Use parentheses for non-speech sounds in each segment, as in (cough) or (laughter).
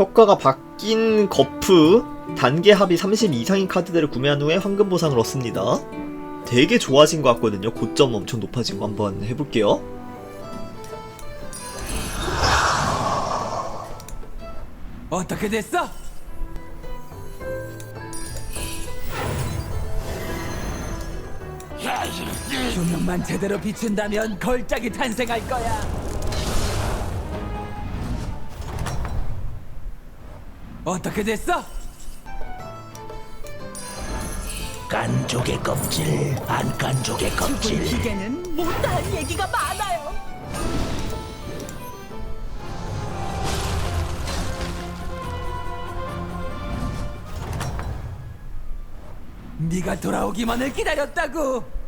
효과가 바뀐 거프 단계 합이 30 이상인 카드들을 구매한 후에 황금 보상을 얻습니다. 되게 좋아진 것 같거든요. 고점 엄청 높아지고 한번 해볼게요. 어떻게 됐어? 조명만 제대로 비춘다면 걸작이 탄생할 거야. 어떻게 됐어? 깐족의 껍질, 안 깐족의 껍질. 기계는 못다할 얘기가 많아요. 네가 돌아오기만을 기다렸다고.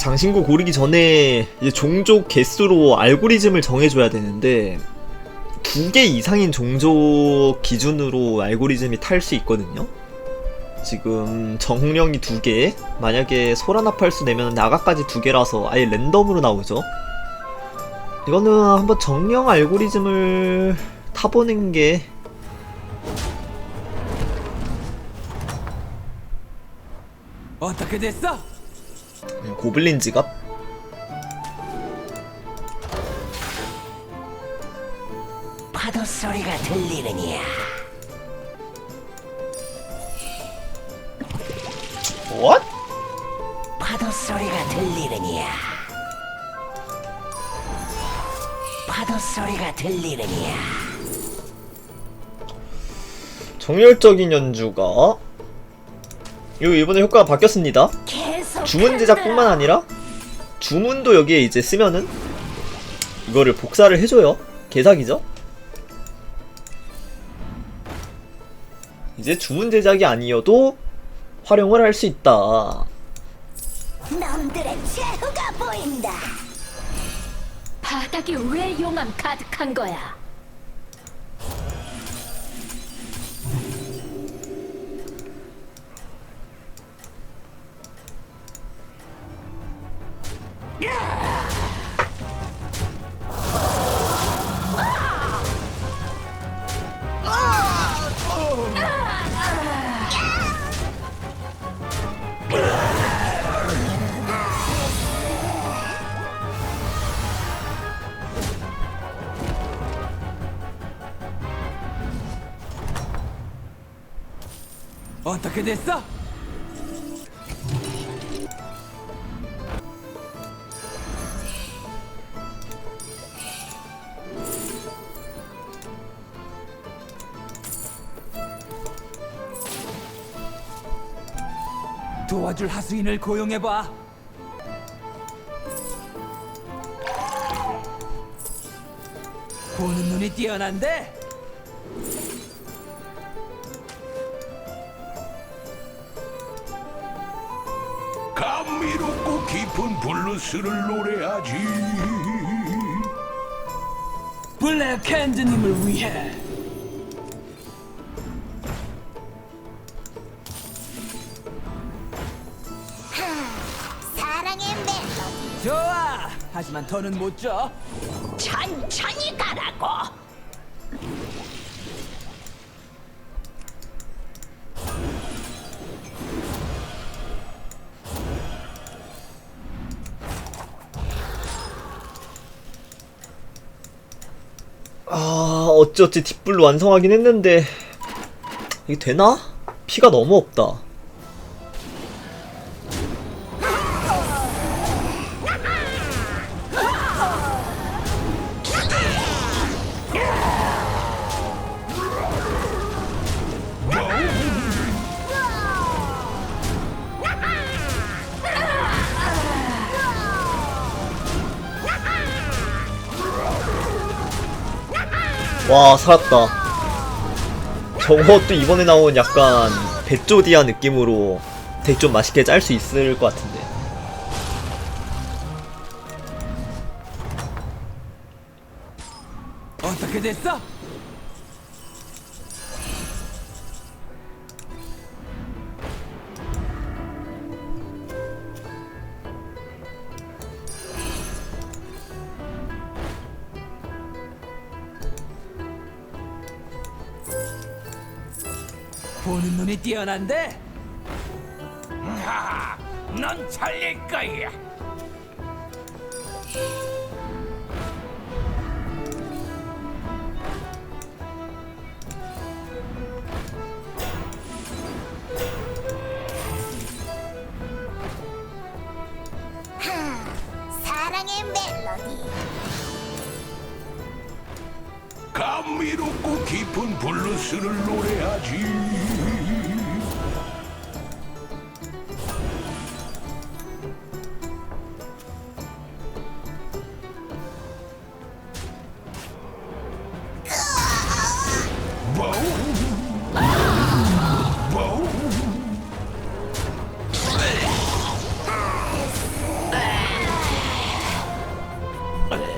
장신구 고르기 전에 이제 종족 개수로 알고리즘을 정해줘야 되는데 두 개 이상인 종족 기준으로 알고리즘이 탈 수 있거든요. 지금 정령이 두 개, 만약에 소라나 팔수 내면 나가까지 두 개라서 아예 랜덤으로 나오죠. 이거는 한번 정령 알고리즘을 타보는 게 어떻게 됐어? 고블린 지갑? 파도 소리가 들리느냐? What? 파도 소리가 들리느냐? 파도 소리가 들리느냐? 정열적인 연주가 요 이번에 효과가 바뀌었습니다. 주문 제작뿐만 아니라 주문도 여기에 이제 쓰면은 이거를 복사를 해줘요. 개사기죠? 이제 주문 제작이 아니어도 활용을 할 수 있다. 놈들의 최후가 보인다. 바닥에 왜 용암 가득한 거야? 어떻게 됐어? 도와줄 하수인을 고용해봐. 보는 눈이 뛰어난데 깊은 블루스를 노래하지 블랙 캔드님을 위해 사랑의 멜로디 좋아. 하지만 더는 못 줘. 천천히 가라고. 어찌어찌 뒷불로 완성하긴 했는데 이게 되나? 피가 너무 없다. 와 살았다. 저것도 이번에 나온 약간 베조디아 느낌으로 되게 좀 맛있게 짤 수 있을 것 같은데. 어떻게 됐어? 보는 눈이 뛰어난데 하하, 넌 잘릴 거야. 감미롭고 깊은 블루스를 노래하지.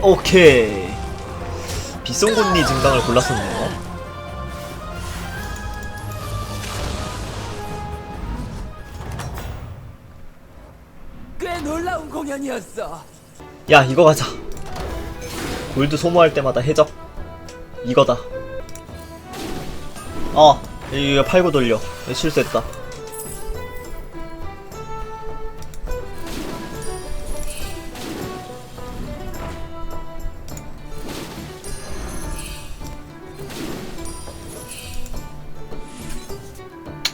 오케이. 비송곳니 증강을 골랐었네요. 꽤 놀라운 공연이었어. 야, 이거 가자. 골드 소모할 때마다 해적. 이거다. 어, 이거 팔고 돌려. 실수했다.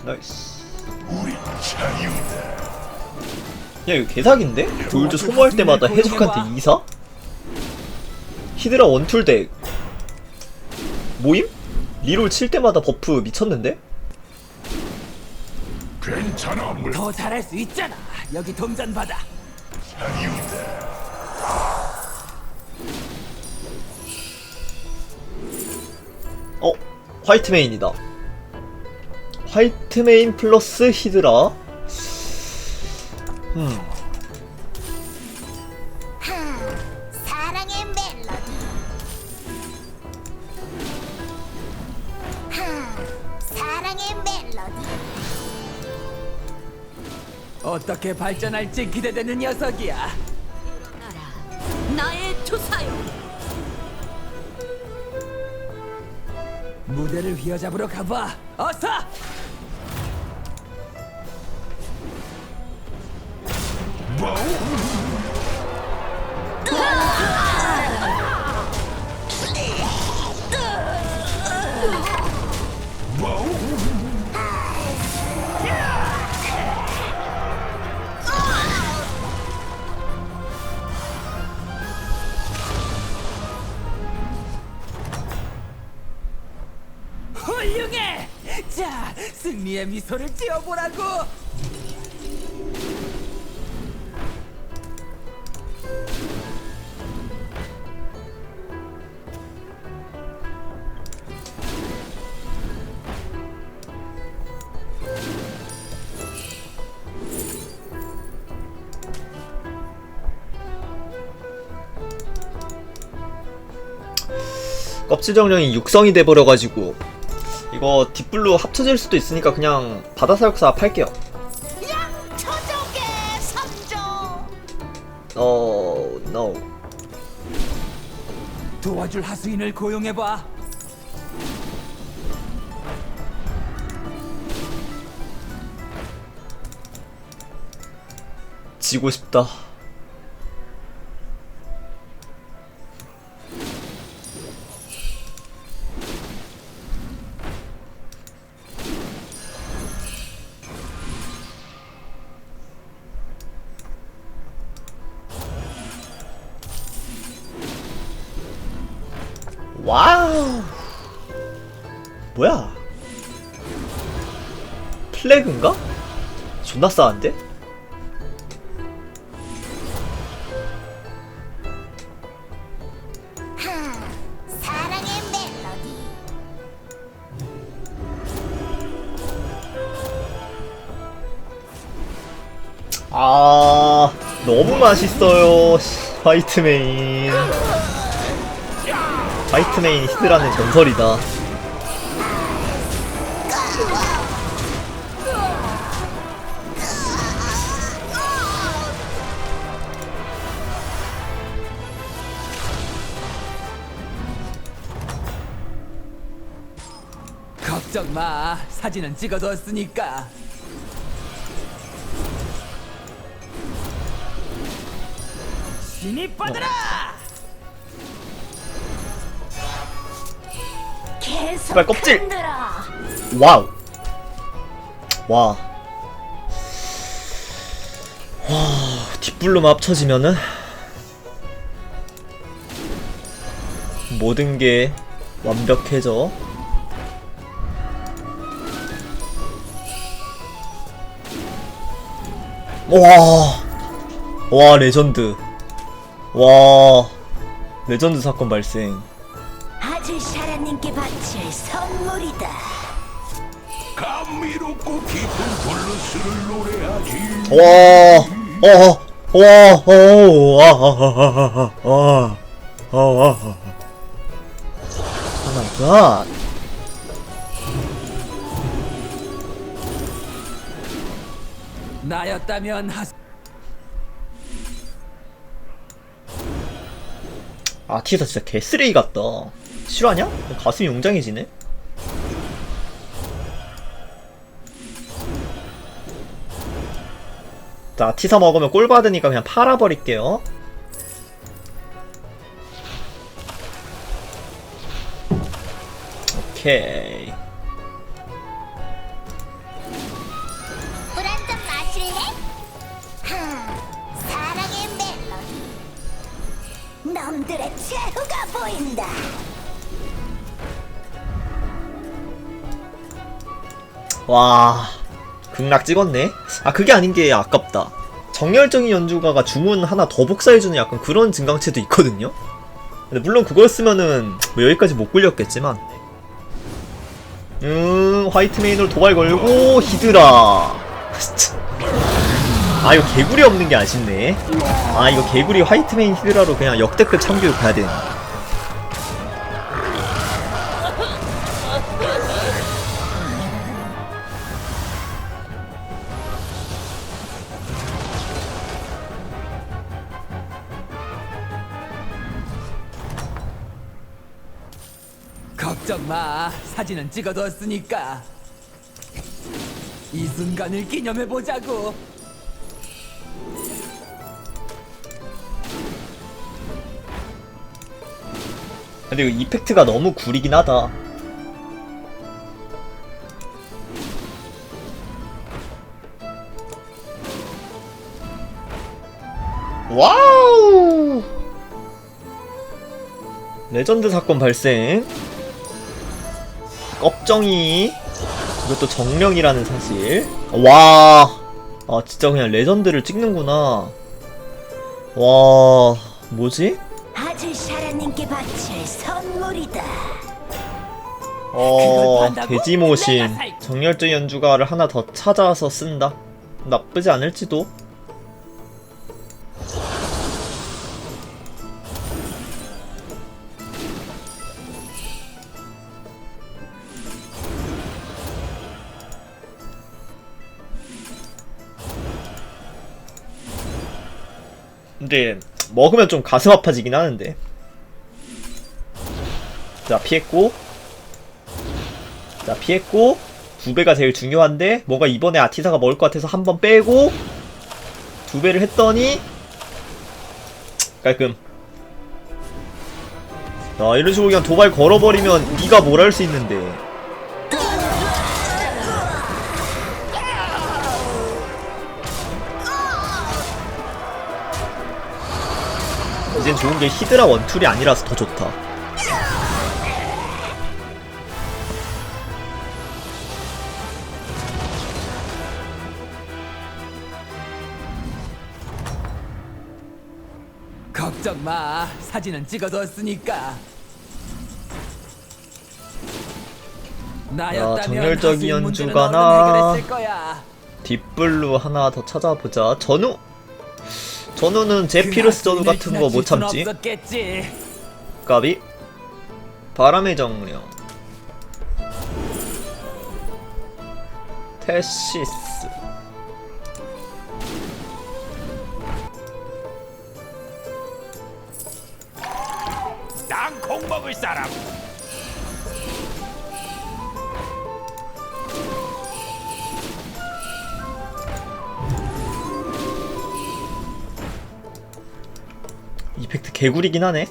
나이스. 우리 자유다. 야 이거 개사기인데? 골드 소모할 때마다 해적한테 2사? 히드라 원툴 덱 모임? 리롤 칠 때마다 버프 미쳤는데? 괜찮아, 물 더 잘할 수 있잖아. 여기 동전 받아. 자유다. 어? 화이트 메인이다 화이트 메인 플러스 히드라 음 어떻게 발전할지 기대되는 녀석이야. 나의 투사요. 무대를 휘어잡으러 가봐. 어서! 훌륭해! 자, 승리의 미소를 띄워보라고! 껍질 정령이 육성이 돼버려가지고 이거 딥블루 합쳐질 수도 있으니까 그냥 바다 사육사 팔게요. 양초족의 선조. 어... no. 도와줄 하수인을 고용해봐. 지고 싶다 뭐야 플래그인가? 존나 싸한데? 아 너무 맛있어요 씨, 화이트 메인 화이트 메인 히드라는 전설이다 사진은 찍어뒀으니까. 신이 빠져라! 계속 제발 껍질! 흔들어. 와우. 와. 와, 뒷불로만 합쳐지면은 모든 게 완벽해져. 와. 와, 레전드. 와. 레전드 사건 발생. 아주 샤라님께 바칠 선물이다. 감미롭고 깊은 블루스를 노래하지 와, 어, 와, 어, 와, 와, 와, 와, 와. 오 마이 나였다면 하... 아, 티사 진짜 개쓰레기 같다. 실화냐? 가슴이 웅장해지네? 자, 티사 먹으면 꼴 받으니까 그냥 팔아버릴게요. 오케이. 와 극락 찍었네? 아 그게 아닌 게 아깝다. 정열적인 연주가가 주문 하나 더 복사해주는 약간 그런 증강체도 있거든요? 근데 물론 그거였으면은 뭐 여기까지 못 굴렸겠지만. 음 화이트 메인으로 도발 걸고 히드라. (laughs) 아 이거 개구리 없는 게 아쉽네. 아 이거 개구리 화이트 메인 히드라로 그냥 역대급 참교육 가야 되는 걱정 마. 사진은 찍어뒀으니까. 이 순간을 기념해 보자고. 근데 이거 이펙트가 너무 구리긴 하다 와우 레전드 사건 발생 껍정이 이것도 정령이라는 사실 와 아, 진짜 그냥 레전드를 찍는구나 와 뭐지? 아주 샤라님께 바칠 선물이다. 어? 돼지 모신 내가 살- 정열적 연주가를 하나 더 찾아서 쓴다. 나쁘지 않을지도. 근데 먹으면 좀 가슴 아파지긴 하는데. 자 피했고. 자 피했고. 두 배가 제일 중요한데 뭔가 이번에 아티사가 먹을 것 같아서 한 번 빼고 두 배를 했더니 깔끔. 자 이런 식으로 그냥 도발 걸어버리면 네가 뭘 할 수 있는데 이젠 좋은 게 히드라 원툴이 아니라서 더 좋다 걱정 마. 사진은 찍어뒀으니까. 정열적인 하수인 문제는 연주가나-. 딥블루 하나 더 찾아보자. 전우? 전우는 제피루스 전우 같은 거 못 참지. 까비. 바람의 정령. 테시스. 땅콩 먹을 사람 이펙트 개구리긴 하네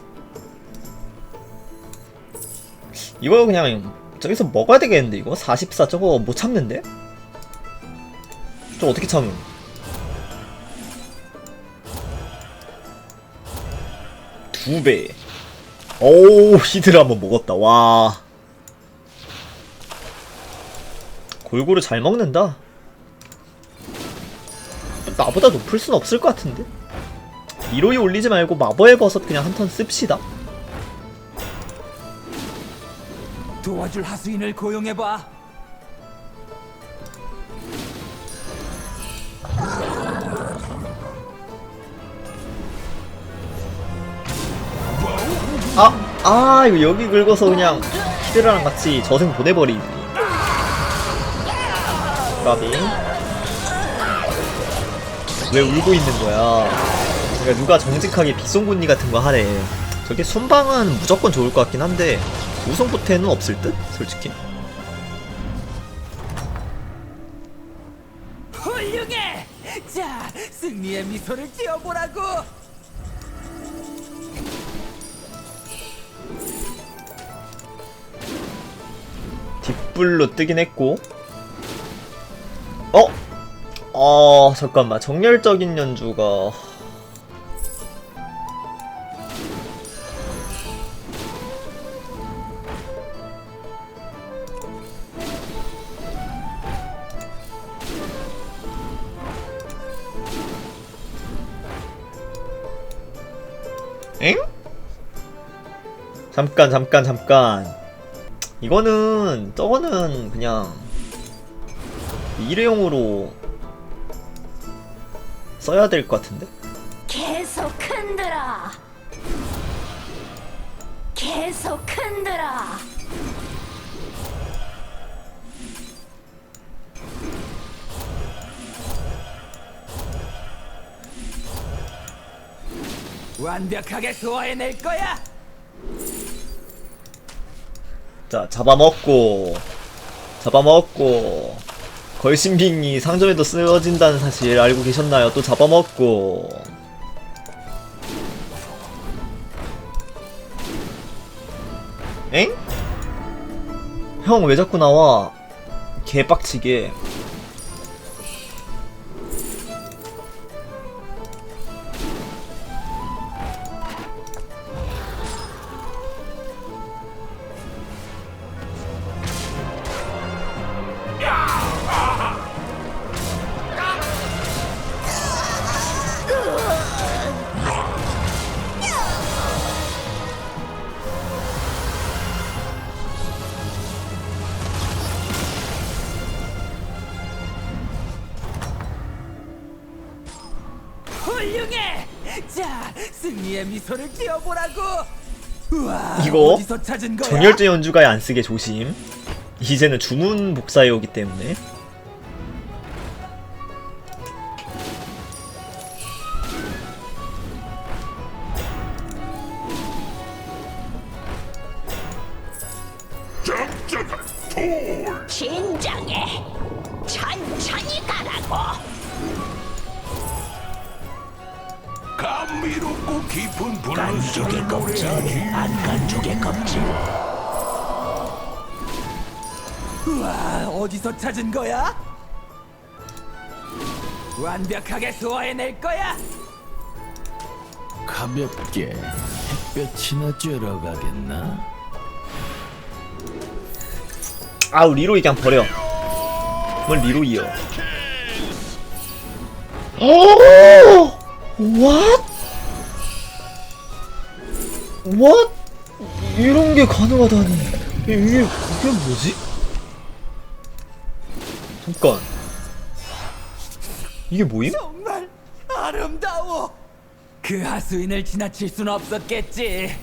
이거 그냥 저기서 먹어야 되겠는데 이거 44 저거 못 참는데? 저 어떻게 참음? 두 배. 오우 히드를 한번 먹었다. 와. 골고루 잘 먹는다. 나보다 높을 순 없을 것 같은데. 미로이 올리지 말고 마법의 버섯 그냥 한 턴 씁시다. 도와줄 하수인을 고용해봐. 아, 아, 이거 여기 긁어서 그냥 히드라랑 같이 저승 보내버리니. 까비. 왜 울고 있는 거야? 그러니까 누가 정직하게 빗송곳니 같은 거 하래. 저게 순방은 무조건 좋을 것 같긴 한데, 우승포태는 없을 듯? 솔직히. 훌륭해. 자, 승리의 미소를 띄워보라고. 뒷불로 뜨긴 했고. 어? 어, 잠깐만. 정열적인 연주가. 엥? 잠깐, 잠깐, 잠깐. 이거는 저거는 그냥 일회용으로 써야 될 것 같은데? 계속 흔들어. 계속 흔들어. 완벽하게 소화해낼 거야. 자 잡아먹고 잡아먹고 걸신빙이 상점에도 쓰여진다는 사실 알고 계셨나요? 또 잡아먹고 엥? 형 왜 자꾸 나와? 개빡치게 승리의 미소를 띄워보라고. 우와, 이거 어디서 찾은 거야? 정열제 연주가에 안 쓰게 조심 이제는 주문 복사해 오기 때문에 소화해낼 거야. 가볍게 햇볕이나 쬐러 가겠나? 아우 리로이 그냥 버려. 뭘 리로이요. 오 what? What? 이런 게 가능하다니. 이게 이게 뭐지? 잠깐. 이게 뭐임. 그 하수인을 지나칠 순 없었겠지.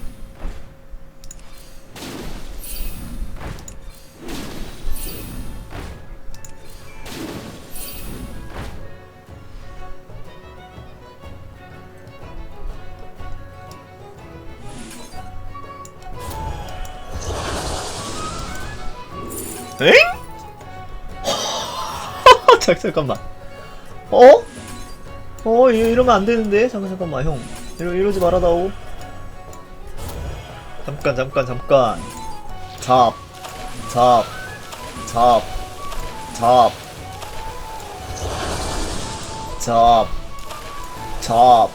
(laughs) 잠깐만. 어? 어, 이- 이러면 안 되는데? 잠깐, 잠깐만, 형. 이러, 이러지 말아다오. 잠깐 잠깐 잠깐 잡 잡, 잡, 잡, 잡, 잡.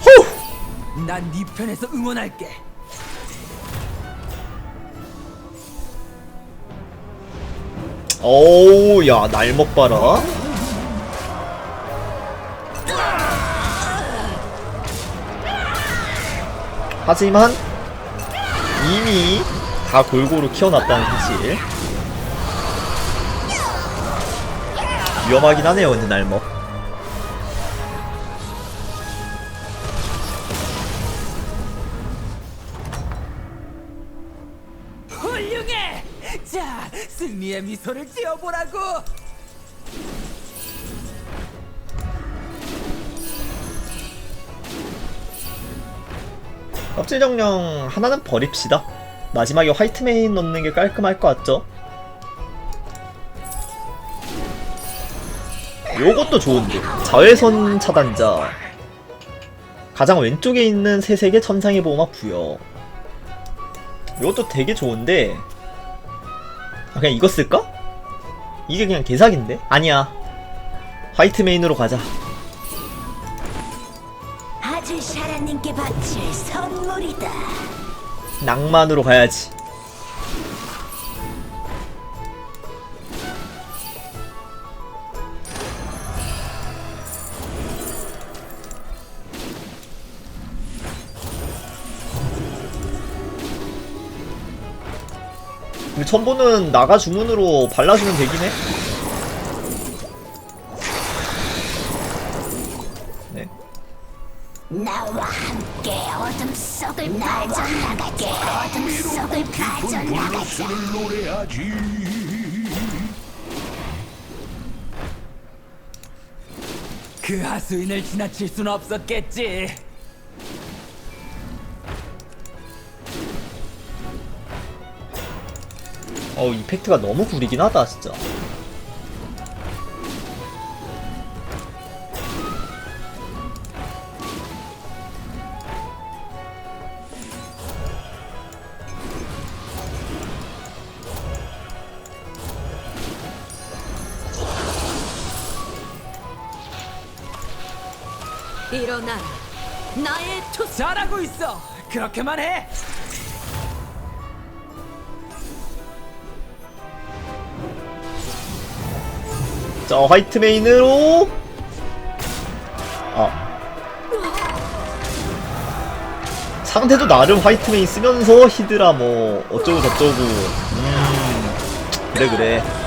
후! 난네 편에서 응원할게. 어우, 야, 날먹 봐라. 하지만 이미 다 골고루 키워놨다는 사실. 위험하긴 하네요, 근데 날먹. 띄워보라고. 껍질 정령 하나는 버립시다. 마지막에 화이트 메인 넣는 게 깔끔할 것 같죠? 요것도 좋은데 자외선 차단자 가장 왼쪽에 있는 새색의 천상의 보호막 부여 요것도 되게 좋은데 아, 그냥 이거 쓸까? 이게 그냥 개사기인데? 아니야 화이트 메인으로 가자 아주 샤라님께 바칠 선물이다. 낭만으로 가야지 첨보는 나가 주문으로 발라주면 되긴 해. 네. 나와 함께 어둠 속을 빠져나가게. 어둠 속을 빠져나가자. 그 하수인을 지나칠 순 없었겠지. 어우 이펙트가 너무 구리긴 하다 진짜 일어나라. 나의 투 잘하고 있어. 그렇게만 해. 자 화이트 메인으로. 아. 상대도 나름 화이트 메인 쓰면서 히드라 뭐 어쩌고 저쩌고. 음. 그래 그래